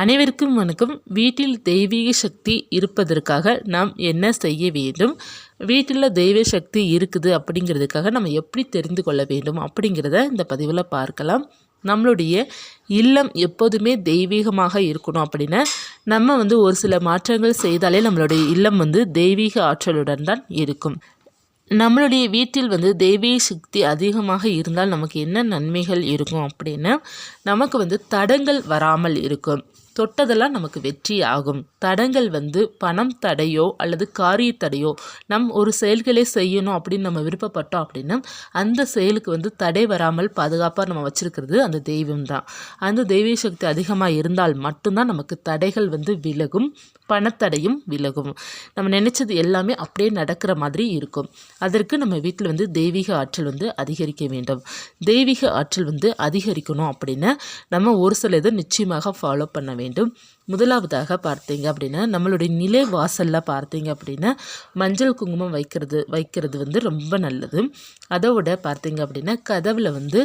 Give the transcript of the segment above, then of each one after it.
அனைவருக்கும் வணக்கம். வீட்டில் தெய்வீக சக்தி இருப்பதற்காக நாம் என்ன செய்ய வேண்டும்? வீட்டில் தெய்வ சக்தி இருக்குது அப்படிங்கிறதுக்காக நம்ம எப்படி தெரிந்து கொள்ள வேண்டும் அப்படிங்கிறத இந்த பதிவில் பார்க்கலாம். நம்மளுடைய இல்லம் எப்போதுமே தெய்வீகமாக இருக்கணும் அப்படின்னா நம்ம வந்து ஒரு சில மாற்றங்கள் செய்தாலே நம்மளுடைய இல்லம் வந்து தெய்வீக ஆற்றலுடன் தான் இருக்கும். நம்மளுடைய வீட்டில் வந்து தெய்வீக சக்தி அதிகமாக இருந்தால் நமக்கு என்ன நன்மைகள் இருக்கும் அப்படின்னா நமக்கு வந்து தடங்கள் வராமல் இருக்கும். தொட்டதெல்லாம் நமக்கு வெற்றி ஆகும் தடங்கள் வந்து பணம் தடையோ அல்லது காரிய தடையோ நம் ஒரு செயல்களை செய்யணும் அப்படின்னு நம்ம விருப்பப்பட்டோம் அப்படின்னா அந்த செயலுக்கு வந்து தடை வராமல் பாதுகாப்பாக நம்ம வச்சுருக்கிறது அந்த தெய்வம் தான் அந்த தெய்வீக சக்தி அதிகமாக இருந்தால் மட்டும்தான் நமக்கு தடைகள் வந்து விலகும் பணத்தடையும் விலகும். நம்ம நினச்சது எல்லாமே அப்படியே நடக்கிற மாதிரி இருக்கும். அதற்கு நம்ம வீட்டில் வந்து தெய்வீக ஆற்றல் வந்து அதிகரிக்க வேண்டும். தெய்வீக ஆற்றல் வந்து அதிகரிக்கணும் அப்படின்னா நம்ம ஒரு சில இதை நிச்சயமாக ஃபாலோ பண்ண வேண்டும். முதலாவதாக பார்த்தீங்க அப்படின்னா நம்மளுடைய நிலை வாசலில் பார்த்தீங்க அப்படின்னா மஞ்சள் குங்குமம் வைக்கிறது வைக்கிறது வந்து ரொம்ப நல்லது. அதோட பார்த்தீங்க அப்படின்னா கதவில் வந்து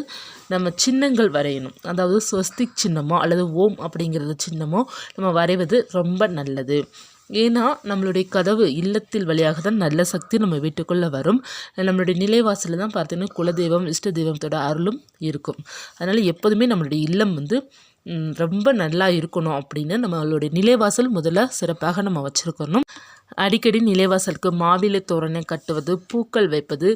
நம்ம சின்னங்கள் வரையணும். அதாவது ஸ்வஸ்திக் சின்னமோ அல்லது ஓம் அப்படிங்கிறது சின்னமோ நம்ம வரைவது ரொம்ப நல்லது. ஏன்னா நம்மளுடைய கதவு இல்லத்தில் வழியாக தான் நல்ல சக்தி நம்ம வீட்டுக்குள்ளே வரும். நம்மளுடைய நிலைவாசலில் தான் பார்த்தீங்கன்னா குலதெய்வம் இஷ்ட தெய்வத்தோட அருளும் இருக்கும். அதனால் எப்போதுமே நம்மளுடைய இல்லம் வந்து ரொம்ப நல்லா இருக்கணும் அப்படின்னு நம்மளுடைய நிலைவாசல் முதல்ல சிறப்பாக நம்ம வச்சுருக்கணும். அடிக்கடி நிலைவாசலுக்கு மாவிலை தோரணை கட்டுவது பூக்கள் வைப்பது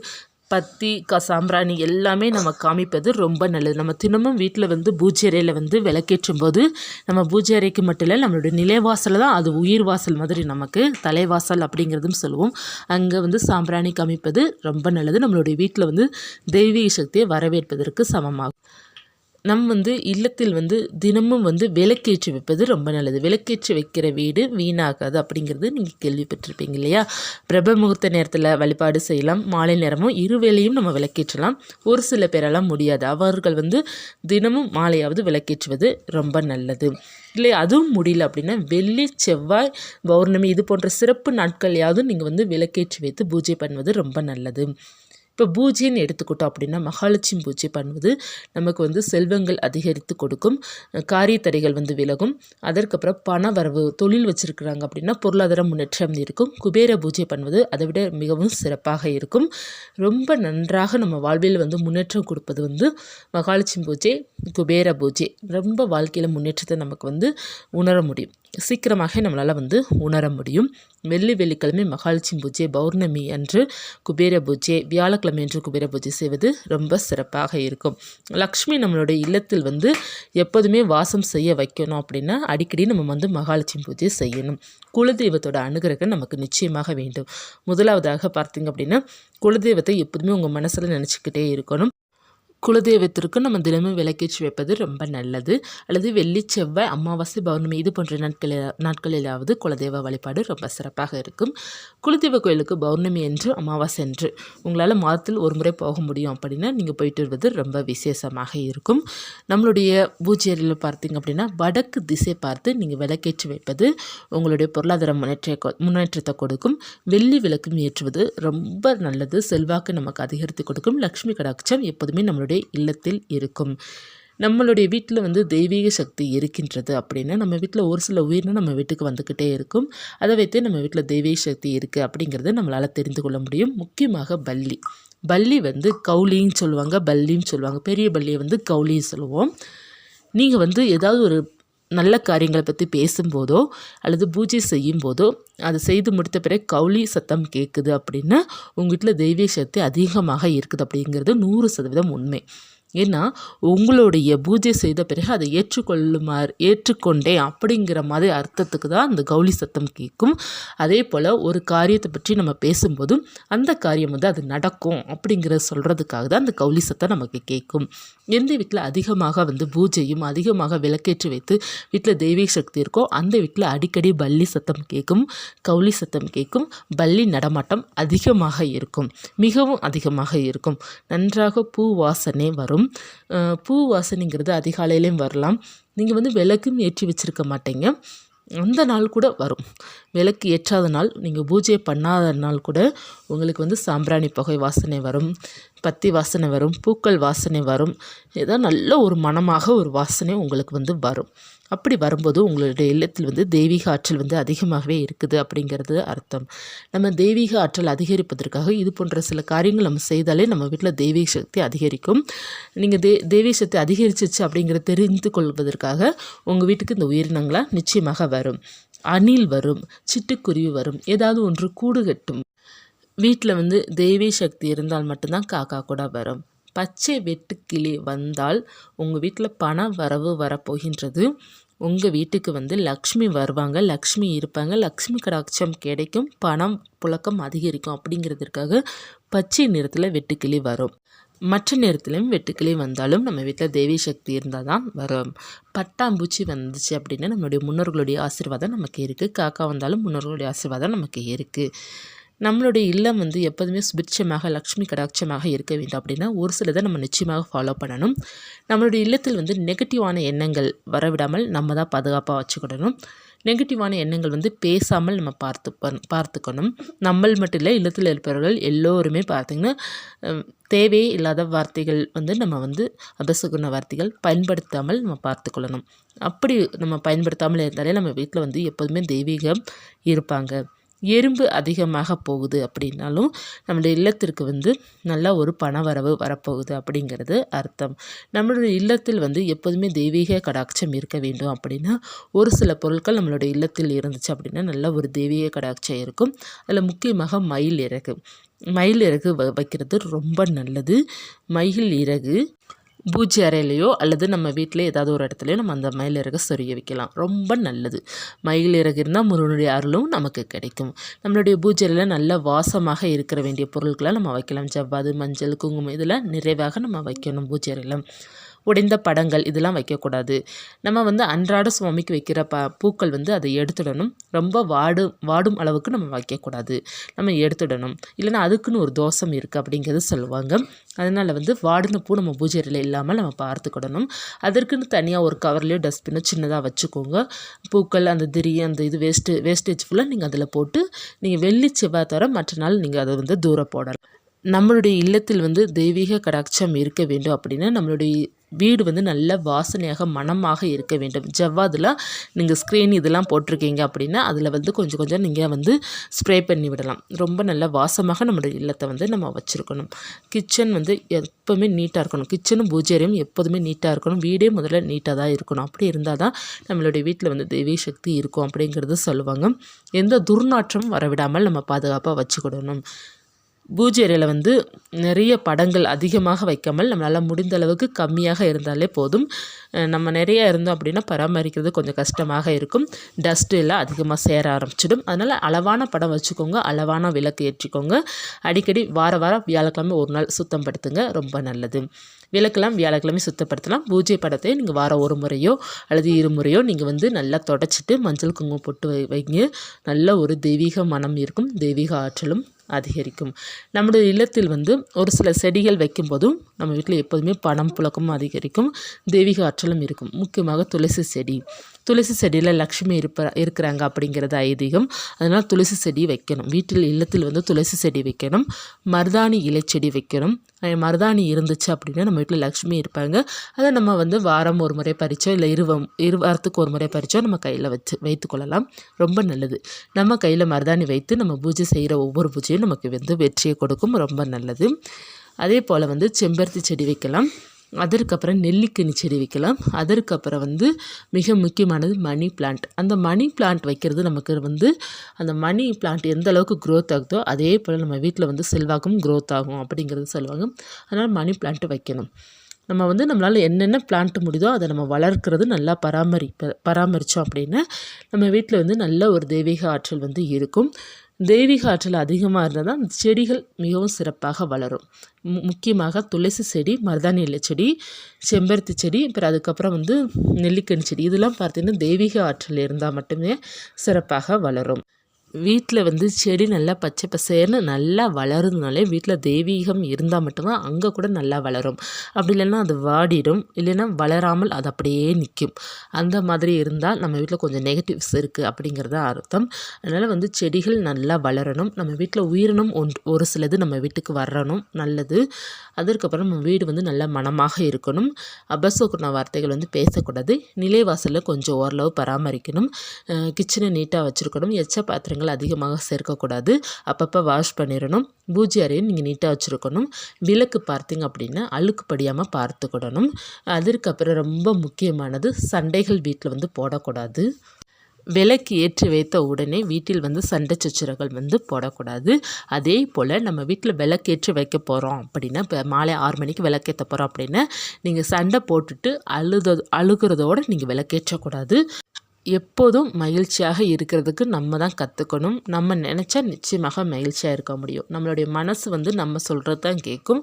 பத்தி க சாம்பிராணி எல்லாமே நம்ம காமிப்பது ரொம்ப நல்லது. நம்ம தினமும் வீட்டில் வந்து பூஜை அறையில் வந்து விளக்கேற்றும் போது நம்ம பூஜை அறைக்கு மட்டும் இல்லை நம்மளுடைய நிலைவாசல் தான் அது உயிர் வாசல் மாதிரி நமக்கு தலைவாசல் அப்படிங்கிறதும் சொல்லுவோம். அங்கே வந்து சாம்பிராணி காமிப்பது ரொம்ப நல்லது. நம்மளுடைய வீட்டில் வந்து தெய்வீக சக்தியை வரவேற்பதற்கு சமமாகும். நம் வந்து இல்லத்தில் வந்து தினமும் வந்து விளக்கேற்றி வைப்பது ரொம்ப நல்லது. விளக்கேற்றி வைக்கிற வீடு வீணாகாது அப்படிங்கிறது நீங்கள் கேள்விப்பட்டிருப்பீங்க இல்லையா? பிரப முகூர்த்த நேரத்தில் வழிபாடு செய்யலாம். மாலை நேரமும் இரு வேளையும் நம்ம விளக்கேற்றலாம். ஒரு சில பேரெல்லாம் முடியாது. அவர்கள் வந்து தினமும் மாலையாவது விளக்கேற்றுவது ரொம்ப நல்லது. இல்லை அதுவும் முடியல அப்படின்னா வெள்ளி செவ்வாய் பௌர்ணமி இது போன்ற சிறப்பு நாட்களையாவது நீங்கள் வந்து விளக்கேற்றி வைத்து பூஜை பண்ணுவது ரொம்ப நல்லது. இப்போ பூஜைன்னு எடுத்துக்கிட்டோம் அப்படின்னா மகாலட்சுமி பூஜை பண்ணுவது நமக்கு வந்து செல்வங்கள் அதிகரித்து கொடுக்கும். காரியத்தடைகள் வந்து விலகும். அதற்கப்புறம் பண வரவு தொழில் வச்சுருக்குறாங்க அப்படின்னா பொருளாதார முன்னேற்றம் இருக்கும். குபேர பூஜை பண்ணுவது அதை விட மிகவும் சிறப்பாக இருக்கும். ரொம்ப நன்றாக நம்ம வாழ்வில் வந்து முன்னேற்றம் கொடுப்பது வந்து மகாலட்சுமி பூஜை குபேர பூஜை. ரொம்ப வாழ்க்கையில் முன்னேற்றத்தை நமக்கு வந்து உணர முடியும். சீக்கிரமாக நம்மளால் வந்து உணர முடியும். வெள்ளி வெள்ளிக்கிழமை மகாலட்சுமி பூஜை பௌர்ணமி அன்று குபேர பூஜை வியாழக்கிழமை அன்று குபேர பூஜை செய்வது ரொம்ப சிறப்பாக இருக்கும். லக்ஷ்மி நம்மளுடைய இல்லத்தில் வந்து எப்போதுமே வாசம் செய்ய வைக்கணும் அப்படின்னா அடிக்கடி நம்ம வந்து மகாலட்சுமி பூஜை செய்யணும். குலதெய்வத்தோட அனுகிரகம் நமக்கு நிச்சயமாக வேண்டும். முதலாவதாக பார்த்தீங்க அப்படின்னா குலதெய்வத்தை எப்போதுமே உங்கள் மனசில் நினச்சிக்கிட்டே இருக்கணும். குலதெய்வத்திற்கு நம்ம தினமும் விளக்கேற்றி வைப்பது ரொம்ப நல்லது. அல்லது வெள்ளி செவ்வாய் அமாவாசை பௌர்ணமி இது போன்ற நாட்களில் நாட்களிலாவது குலதெய்வ வழிபாடு ரொம்ப சிறப்பாக இருக்கும். குலதெய்வ கோயிலுக்கு பௌர்ணமி என்று அமாவாசை என்று உங்களால் மாதத்தில் ஒரு முறை போக முடியும் அப்படின்னா நீங்கள் போயிட்டு வருவது ரொம்ப விசேஷமாக இருக்கும். நம்மளுடைய பூஜை பார்த்தீங்க அப்படின்னா வடக்கு திசை பார்த்து நீங்கள் விளக்கேற்றி வைப்பது உங்களுடைய பொருளாதார முன்னேற்ற முன்னேற்றத்தை கொடுக்கும். வெள்ளி விளக்கும் ஏற்றுவது ரொம்ப நல்லது. செல்வாக்கு நமக்கு அதிகரித்து கொடுக்கும். லக்ஷ்மி கடாட்சம் எப்போதுமே நம்மளுடைய நம்மளுடைய இல்லத்தில் இருக்கும். நம்மளுடைய வீட்டில் வந்து தெய்வீக சக்தி இருக்கின்றது அப்படின்னா நம்ம வீட்டில் ஒரு சில உயிரினம் நம்ம வீட்டுக்கு வந்துக்கிட்டே இருக்கும். அதை வைத்து நம்ம வீட்டில் தெய்வீக சக்தி இருக்குது அப்படிங்கிறத நம்மளால் தெரிந்து கொள்ள முடியும். முக்கியமாக பல்லி. பல்லி வந்து கவுலின்னு சொல்லுவாங்க பல்லின்னு சொல்லுவாங்க. பெரிய பல்லியை வந்து கவுலின்னு சொல்லுவோம். நீங்கள் வந்து ஏதாவது ஒரு நல்ல காரியங்களை பற்றி பேசும்போதோ அல்லது பூஜை செய்யும் போதோ அதை செய்து முடித்த பிறகு கவுளி சத்தம் கேட்குது அப்படின்னா உங்கள் வீட்டில் தெய்வீக சக்தி அதிகமாக இருக்குது அப்படிங்கிறது நூறு சதவீதம் உண்மை. ஏன்னா உங்களுடைய பூஜை செய்த பிறகு அதை ஏற்றுக்கொள்ளுமாறு ஏற்றுக்கொண்டேன் அப்படிங்கிற மாதிரி அர்த்தத்துக்கு தான் அந்த கௌலி சத்தம் கேட்கும். அதே போல் ஒரு காரியத்தை பற்றி நம்ம பேசும்போதும் அந்த காரியம் வந்து அது நடக்கும் அப்படிங்கிற சொல்கிறதுக்காக தான் அந்த கௌலி சத்தம் நமக்கு கேட்கும். எந்த வீட்டில் அதிகமாக வந்து பூஜையும் அதிகமாக விளக்கேற்றி வைத்து வீட்டில் தெய்வீக சக்தி இருக்கோ அந்த வீட்டில் அடிக்கடி பள்ளி சத்தம் கேட்கும் கௌலி சத்தம் கேட்கும் பள்ளி நடமாட்டம் அதிகமாக இருக்கும் மிகவும் அதிகமாக இருக்கும். நன்றாக பூ வாசனை வரும். பூ வாசனைங்கிறது அதிகாலையிலையும் வரலாம். நீங்கள் வந்து விளக்கும் ஏற்றி வச்சுருக்க மாட்டீங்க. அந்த நாள் கூட வரும். விளக்கு ஏற்றாத நாள் நீங்கள் பூஜை பண்ணாத நாள் கூட உங்களுக்கு வந்து சாம்பிராணி புகை வாசனை வரும். பத்தி வாசனை வரும் பூக்கள் வாசனை வரும். ஏதோ நல்ல ஒரு மனமாக ஒரு வாசனை உங்களுக்கு வந்து வரும். அப்படி வரும்போது உங்களுடைய இல்லத்தில் வந்து தெய்வீக ஆற்றல் வந்து அதிகமாகவே இருக்குது அப்படிங்கிறது அர்த்தம். நம்ம தெய்வீக ஆற்றல் அதிகரிப்பதற்காக இது போன்ற சில காரியங்கள் நம்ம செய்தாலே நம்ம வீட்டில் தெய்வீக சக்தி அதிகரிக்கும். நீங்கள் தே தெய்வீக சக்தி அதிகரிச்சிச்சு அப்படிங்கிறத தெரிந்து கொள்வதற்காக உங்கள் வீட்டுக்கு இந்த உயிரினங்களாக நிச்சயமாக வரும். அணில் வரும் சிட்டுக்குருவி வரும் ஏதாவது ஒன்று கூடு கட்டும். வீட்டில் வந்து தெய்வீ சக்தி இருந்தால் மட்டும்தான் காக்கா கூட வரும். பச்சை வெட்டுக்கிளி வந்தால் உங்கள் வீட்டில் பண வரவு வரப்போகின்றது. உங்கள் வீட்டுக்கு வந்து லக்ஷ்மி வருவாங்க. லக்ஷ்மி இருப்பாங்க. லக்ஷ்மி கடாட்சம் கிடைக்கும். பணம் புழக்கம் அதிகரிக்கும் அப்படிங்கிறதுக்காக பச்சை நிறத்தில் வெட்டுக்கிளி வரும். மற்ற நேரத்துலையும் வெட்டுக்கிளி வந்தாலும் நம்ம வீட்டில் தேவி சக்தி இருந்தால் தான் வரும். பட்டாம்பூச்சி வந்துச்சு அப்படின்னா நம்மளுடைய முன்னோர்களுடைய ஆசீர்வாதம் நமக்கு இருக்குது காக்கா வந்தாலும் முன்னோர்களுடைய ஆசீர்வாதம் நமக்கு இருக்குது நம்மளுடைய இல்லம் வந்து எப்போதுமே சுபிட்சமாக லக்ஷ்மி கடாட்சமாக இருக்க வேண்டும் அப்படின்னா ஒரு சிலதை நம்ம நிச்சயமாக ஃபாலோ பண்ணணும். நம்மளுடைய இல்லத்தில் வந்து நெகட்டிவான எண்ணங்கள் வரவிடாமல் நம்ம தான் பாதுகாப்பாக வச்சுக்கிடணும் நெகட்டிவான எண்ணங்கள் வந்து பேசாமல் நம்ம பார்த்து பார்த்துக்கணும். நம்மள் மட்டும் இல்லை இல்லத்தில் இருப்பவர்கள் எல்லோருமே பார்த்திங்கன்னா தேவையே இல்லாத வார்த்தைகள் வந்து நம்ம வந்து அபசகுண வார்த்தைகள் பயன்படுத்தாமல் நம்ம பார்த்துக்கொள்ளணும். அப்படி நம்ம பயன்படுத்தாமல் இருந்தாலே நம்ம வீட்டில் வந்து எப்போதுமே தெய்வீகம் இருப்பாங்க. எறும்பு அதிகமாக போகுது அப்படின்னாலும் நம்மளுடைய இல்லத்திற்கு வந்து நல்ல ஒரு பணவரவு வரப்போகுது அப்படிங்கிறது அர்த்தம். நம்மளுடைய இல்லத்தில் வந்து எப்போதுமே தெய்வீக கடாட்சம் இருக்க வேண்டும் அப்படின்னா ஒரு சில பொருட்கள் நம்மளுடைய இல்லத்தில் இருந்துச்சு அப்படின்னா நல்ல ஒரு தெய்வீக கடாட்சம் இருக்கும். அதில் முக்கியமாக மயில் இறகு. மயில் இறகு வைக்கிறது ரொம்ப நல்லது. மயில் இறகு பூஜை அறையிலையோ அல்லது நம்ம வீட்டில் ஏதாவது ஒரு இடத்துலையோ நம்ம அந்த மயில் இறகை சொருகி வைக்கலாம். ரொம்ப நல்லது. மயில் இறகு இருந்தால் முருகனுடைய அருளும் நமக்கு கிடைக்கும். நம்மளுடைய பூஜையில் நல்ல வாசமாக இருக்கிற வேண்டிய பொருட்களை நம்ம வைக்கலாம். ஜவ்வாது மஞ்சள் குங்குமம் இதெல்லாம் நிறைவாக நம்ம வைக்கணும் பூஜை அறையில். உடைந்த படங்கள் இதெல்லாம் வைக்கக்கூடாது. நம்ம வந்து அன்றாட சுவாமிக்கு வைக்கிற ப பூக்கள் வந்து அதை எடுத்துடணும். ரொம்ப வாடு வாடும் அளவுக்கு நம்ம வைக்கக்கூடாது. நம்ம எடுத்துடணும். இல்லைனா அதுக்குன்னு ஒரு தோஷம் இருக்குது அப்படிங்கிறது சொல்லுவாங்க. அதனால் வந்து வாடின பூ நம்ம பூஜையில் இல்லாமல் நம்ம பார்த்துக்கிடணும். அதற்குன்னு தனியாக ஒரு கவர்லேயோ டஸ்ட்பினோ சின்னதாக வச்சுக்கோங்க. பூக்கள் அந்த திரி அந்த இது வேஸ்ட்டு வேஸ்டேஜ் ஃபுல்லாக நீங்கள் அதில் போட்டு நீங்கள் வெள்ளி செவ்வாய் தர மற்ற நாள் நீங்கள் அதை வந்து தூர போடலாம். நம்மளுடைய இல்லத்தில் வந்து தெய்வீக கடாட்சம் இருக்க வேண்டும் அப்படின்னா நம்மளுடைய வீடு வந்து நல்ல வாசனையாக மனமாக இருக்க வேண்டும். ஜவ்வாதில் நீங்கள் ஸ்க்ரீன் இதெல்லாம் போட்டிருக்கீங்க அப்படின்னா அதில் வந்து கொஞ்சம் கொஞ்சம் நீங்கள் வந்து ஸ்ப்ரே பண்ணி விடலாம். ரொம்ப நல்ல வாசமாக நம்மளுடைய இல்லத்தை வந்து நம்ம வச்சுருக்கணும். கிச்சன் வந்து எப்போவுமே நீட்டாக இருக்கணும். கிச்சனும் பூஜையும் எப்போதுமே நீட்டாக இருக்கணும். வீடே முதல்ல நீட்டாக தான் இருக்கணும். அப்படி இருந்தால் தான் நம்மளுடைய வீட்டில் வந்து தெய்வீக சக்தி இருக்கும் அப்படிங்கிறது சொல்லுவாங்க. எந்த துர்நாற்றமும் வரவிடாமல் நம்ம பாதுகாப்பாக வச்சுக்கிடணும். பூஜை அறையில் வந்து நிறைய படங்கள் அதிகமாக வைக்காமல் நம்மளால் முடிந்த அளவுக்கு கம்மியாக இருந்தாலே போதும். நம்ம நிறைய இருந்தோம் அப்படின்னா பராமரிக்கிறது கொஞ்சம் கஷ்டமாக இருக்கும். டஸ்ட்டு எல்லாம் அதிகமாக சேர ஆரம்பிச்சிடும். அதனால் அளவான படம் வச்சுக்கோங்க. அளவான விளக்கு ஏற்றிக்கோங்க. அடிக்கடி வார வாரம் வியாழக்கிழமை ஒரு நாள் சுத்தம் படுத்துங்க. ரொம்ப நல்லது. விளக்கெல்லாம் வியாழக்கிழமை சுத்தப்படுத்தலாம். பூஜை படத்தை நீங்கள் வாரம் ஒரு முறையோ அல்லது இருமுறையோ நீங்கள் வந்து நல்லா தொடச்சிட்டு மஞ்சள் குங்குமம் போட்டு வை வைங்க. நல்ல ஒரு தெய்வீக மனம் இருக்கும். தெய்வீக ஆற்றலும் அதிகரிக்கும். நம்முடைய இல்லத்தில் வந்து ஒரு சில செடிகள் வைக்கும்போதும் நம்ம வீட்டில் எப்போதுமே பணம் புழக்கமும் அதிகரிக்கும். தெய்வீக ஆற்றலும் இருக்கும். முக்கியமாக துளசி செடி. துளசி செடியில் லக்ஷ்மி இருப்ப இருக்கிறாங்க அப்படிங்கிறது ஐதீகம். அதனால் துளசி செடி வைக்கணும். வீட்டில் இல்லத்தில் வந்து துளசி செடி வைக்கணும். மருதாணி இலை செடி வைக்கணும். மருதாணி இருந்துச்சு அப்படின்னா நம்ம வீட்டில் லக்ஷ்மி இருப்பாங்க. அதை நம்ம வந்து வாரம் ஒரு முறை பறித்தோ இல்லை இருவம் இரு வாரத்துக்கு ஒரு முறை பறித்தோ நம்ம கையில் வச்சு வைத்து கொள்ளலாம். ரொம்ப நல்லது. நம்ம கையில் மருதாணி வைத்து நம்ம பூஜை செய்கிற ஒவ்வொரு பூஜையும் நமக்கு வந்து வெற்றியை கொடுக்கும். ரொம்ப நல்லது. அதே போல் வந்து செம்பருத்தி செடி வைக்கலாம். அதற்கப்புறம் நெல்லிக்கனி செடி வைக்கலாம். அதற்கப்புறம் வந்து மிக முக்கியமானது மணி பிளான்ட் அந்த மணி பிளான்ட் வைக்கிறது நமக்கு வந்து அந்த மணி பிளான்ட் எந்த அளவுக்கு க்ரோத் ஆகுதோ அதே போல் நம்ம வீட்டில் வந்து செல்வாக்கும் க்ரோத் ஆகும் அப்படிங்கிறது சொல்லுவாங்க. அதனால் மணி பிளான்ட்டு வைக்கணும். நம்ம வந்து நம்மளால் என்னென்ன பிளான்ட் முடியுதோ அதை நம்ம வளர்க்குறது நல்லா பராமரிப்ப பராமரித்தோம் அப்படின்னா நம்ம வீட்டில் வந்து நல்ல ஒரு தெய்வீக ஆற்றல் வந்து இருக்கும். தெய்வீக ஆற்றல் அதிகமாக இருந்தால் தான் செடிகள் மிகவும் சிறப்பாக வளரும். முக்கியமாக துளசி செடி மருதாணி இலை செடி செம்பருத்தி செடி அப்புறம் அதுக்கப்புறம் வந்து நெல்லிக்கனி செடி இதெல்லாம் பார்த்திங்கன்னா தெய்வீக ஆற்றல் இருந்தால் மட்டுமே சிறப்பாக வளரும். வீட்டில் வந்து செடி நல்லா பச்சை பசேர்னு நல்லா வளருதுனாலே வீட்டில் தெய்வீகம் இருந்தால் மட்டும்தான் அங்கே கூட நல்லா வளரும். அப்படி இல்லைன்னா அது வாடிடும். இல்லைன்னா வளராமல் அது அப்படியே நிற்கும் அந்த மாதிரி இருந்தால் நம்ம வீட்டில் கொஞ்சம் நெகட்டிவ்ஸ் இருக்குது அப்படிங்கிறத அர்த்தம். அதனால் வந்து செடிகள் நல்லா வளரணும். நம்ம வீட்டில் உயிரினம் ஒன் ஒரு சிலது நம்ம வீட்டுக்கு வரணும். நல்லது. அதற்கப்புறம் நம்ம வீடு வந்து நல்ல மனமாக இருக்கணும். அபசோக்குன வார்த்தைகள் வந்து பேசக்கூடாது. நிலைவாசலில் கொஞ்சம் ஓரளவு பராமரிக்கணும். கிச்சனை நீட்டாக வச்சுருக்கணும். எச்ச பாத்திரங்கள் அதிகமாக சேர்க்கக்கூடாது. அப்பப்போ வாஷ் பண்ணிடணும். பூஜை அறையை நீங்கள் நீட்டாக வச்சுருக்கணும். விளக்கு பார்த்தீங்க அப்படின்னா அழுக்கு படியாமல் பார்த்துக்கிடணும். அதற்கப்புறம் ரொம்ப முக்கியமானது சண்டைகள் வீட்டில் வந்து போடக்கூடாது. விளக்கு ஏற்றி வைத்த உடனே வீட்டில் வந்து சண்டை சச்சரவுகள் வந்து போடக்கூடாது. அதே போல் நம்ம வீட்டில் விளக்கேற்றி வைக்க போகிறோம் அப்படின்னா இப்போ மாலை ஆறு மணிக்கு விளக்கேற்ற போகிறோம் அப்படின்னா நீங்கள் சண்டை போட்டுட்டு அழுத அழுகிறதோடு நீங்கள் விளக்கேற்றக்கூடாது எப்போதும் மகிழ்ச்சியாக இருக்கிறதுக்கு நம்ம தான் கற்றுக்கணும் நம்ம நினச்சா நிச்சயமாக மகிழ்ச்சியாக இருக்க முடியும். நம்மளுடைய மனசு வந்து நம்ம சொல்கிறது தான் கேட்கும்.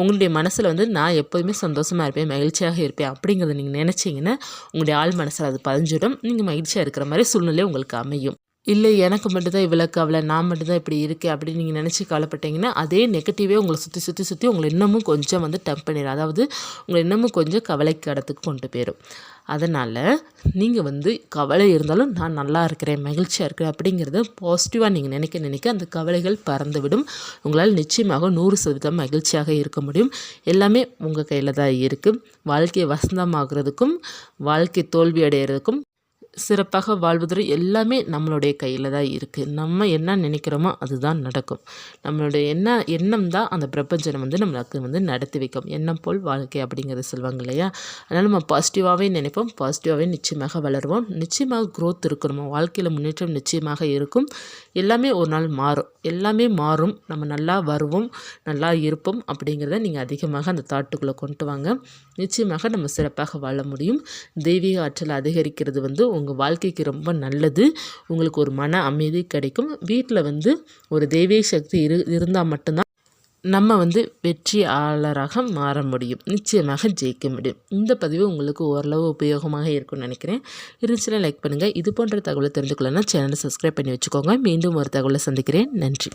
உங்களுடைய மனசில் வந்து நான் எப்போதுமே சந்தோஷமாக இருப்பேன் மகிழ்ச்சியாக இருப்பேன் அப்படிங்கிறத நீங்கள் நினச்சிங்கன்னா உங்களுடைய ஆள் மனசில் அது பதிஞ்சிடும். நீங்கள் மகிழ்ச்சியாக இருக்கிற மாதிரி சூழ்நிலை உங்களுக்கு அமையும். இல்லை எனக்கு மட்டும்தான் இவ்வளோ கவலை நான் மட்டும்தான் இப்படி இருக்கேன் அப்படின்னு நீங்கள் நினச்சி கவலைப்பட்டீங்கன்னா அதே நெகட்டிவே உங்களை சுற்றி சுற்றி சுற்றி உங்களை இன்னமும் கொஞ்சம் வந்து டம்ப் பண்ணிடும் அதாவது உங்களை இன்னமும் கொஞ்சம் கவலைக்கு இடத்துக்கு கொண்டு போயிடும் அதனால் நீங்கள் வந்து கவலை இருந்தாலும் நான் நல்லா இருக்கிறேன் மகிழ்ச்சியாக இருக்கிறேன் அப்படிங்கிறத பாசிட்டிவாக நீங்கள் நினைக்க நினைக்க அந்த கவலைகள் பறந்துவிடும். உங்களால் நிச்சயமாக நூறு சதவீதம் மகிழ்ச்சியாக இருக்க முடியும். எல்லாமே உங்கள் கையில் தான் இருக்குது வாழ்க்கையை வசந்தமாகிறதுக்கும் வாழ்க்கை தோல்வி அடைகிறதுக்கும் சிறப்பாக வாழ்வதற்கு எல்லாமே நம்மளுடைய கையில் தான் இருக்குது நம்ம என்ன நினைக்கிறோமோ அதுதான் நடக்கும். நம்மளுடைய என்ன எண்ணம் தான் அந்த பிரபஞ்சனம் வந்து நம்மளுக்கு வந்து நடத்தி வைக்கும். எண்ணம் போல் வாழ்க்கை அப்படிங்கிறத சொல்லுவாங்க இல்லையா? அதனால் நம்ம பாசிட்டிவாகவே நினைப்போம். பாசிட்டிவாகவே நிச்சயமாக வளருவோம். நிச்சயமாக க்ரோத் இருக்கும் நம்ம வாழ்க்கையில் முன்னேற்றம் நிச்சயமாக இருக்கும். எல்லாமே ஒரு நாள் மாறும். எல்லாமே மாறும். நம்ம நல்லா வருவோம். நல்லா இருப்போம் அப்படிங்கிறத நீங்கள் அதிகமாக அந்த தாட்டுக்குள்ளே கொண்டு வாங்க. நிச்சயமாக நம்ம சிறப்பாக வாழ முடியும். தெய்வீக ஆற்றல் அதிகரிக்கிறது வந்து உங்கள் வாழ்க்கைக்கு ரொம்ப நல்லது. உங்களுக்கு ஒரு மன அமைதி கிடைக்கும். வீட்டில் வந்து ஒரு தெய்வீக சக்தி இரு இருந்தால் மட்டும்தான் நம்ம வந்து வெற்றியாளராக மாற முடியும். நிச்சயமாக ஜெயிக்க முடியும். இந்த பதிவு உங்களுக்கு ஓரளவு உபயோகமாக இருக்கும்னு நினைக்கிறேன். இருந்துச்சுன்னா லைக் பண்ணுங்கள் இது போன்ற தகவலை தெரிஞ்சுக்கலன்னா சேனலை சப்ஸ்கிரைப் பண்ணி வச்சுக்கோங்க. மீண்டும் ஒரு தகவலை சந்திக்கிறேன். நன்றி.